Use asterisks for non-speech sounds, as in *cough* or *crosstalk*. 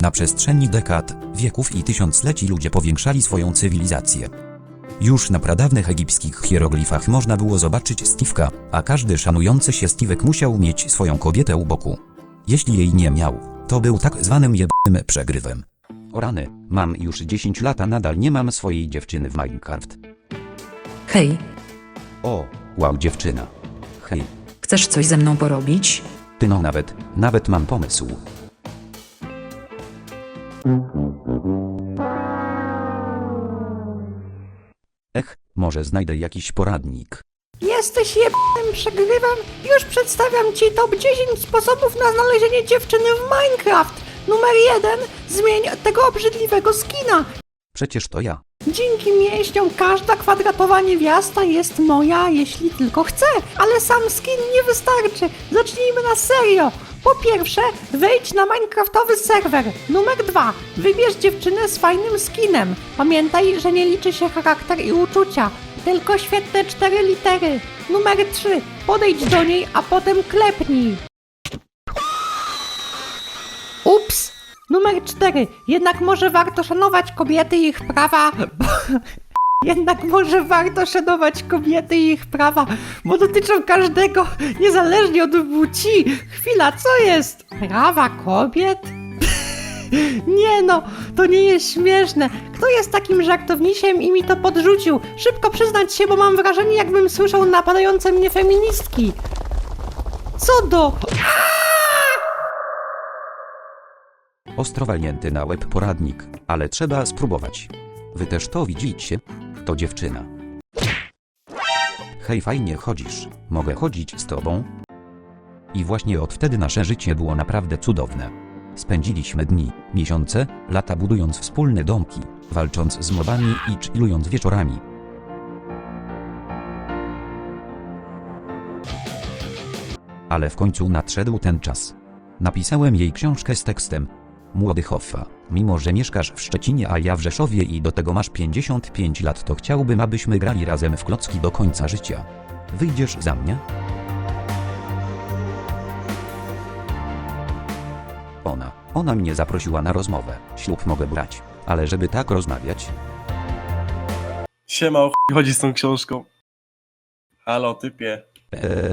Na przestrzeni dekad, wieków i tysiącleci ludzie powiększali swoją cywilizację. Już na pradawnych egipskich hieroglifach można było zobaczyć Stivka, a każdy szanujący się Stivek musiał mieć swoją kobietę u boku. Jeśli jej nie miał, to był tak zwanym jebnym przegrywem. O rany, mam już 10 lat, a nadal nie mam swojej dziewczyny w Minecraft. Hej, O, wow dziewczyna. Hej, chcesz coś ze mną porobić? ty no nawet, nawet mam pomysł. Ech, może znajdę jakiś poradnik. Jesteś jebnym przegrywem? Już przedstawiam ci top 10 sposobów na znalezienie dziewczyny w Minecraft. Numer 1. Zmień tego obrzydliwego skina. Przecież to ja. Dzięki mięśniom każda kwadratowa niewiasta jest moja, jeśli tylko chcę. Ale sam skin nie wystarczy. Zacznijmy na serio. Po pierwsze, wejdź na minecraftowy serwer. Numer 2. Wybierz dziewczynę z fajnym skinem. Pamiętaj, że nie liczy się charakter i uczucia. Tylko świetne cztery litery. Numer 3. Podejdź do niej, a potem klepnij. Numer 4. Jednak może warto szanować kobiety i ich prawa. *laughs* Jednak może warto szanować kobiety i ich prawa, bo dotyczą każdego, niezależnie od płci. Chwila, co jest? Prawa kobiet? *laughs* Nie no, to nie jest śmieszne. Kto jest takim żartownisiem i mi to podrzucił? Szybko przyznać się, bo mam wrażenie, jakbym słyszał napadające mnie feministki. Co do... Ostro walnięty na łeb poradnik, ale trzeba spróbować. Wy też to widzicie? To dziewczyna. Hej, fajnie chodzisz. Mogę chodzić z tobą? I właśnie od wtedy nasze życie było naprawdę cudowne. Spędziliśmy dni, miesiące, lata budując wspólne domki, walcząc z mobami i chillując wieczorami. Ale w końcu nadszedł ten czas. Napisałem jej książkę z tekstem. Młody Hoffa, mimo że mieszkasz w Szczecinie, a ja w Rzeszowie i do tego masz 55 lat, to chciałbym, abyśmy grali razem w klocki do końca życia. Wyjdziesz za mnie? Ona, ona mnie zaprosiła na rozmowę. Ślub mogę brać, ale żeby tak rozmawiać, Siema, o chuj chodzi z tą książką. Halo, typie. Eee,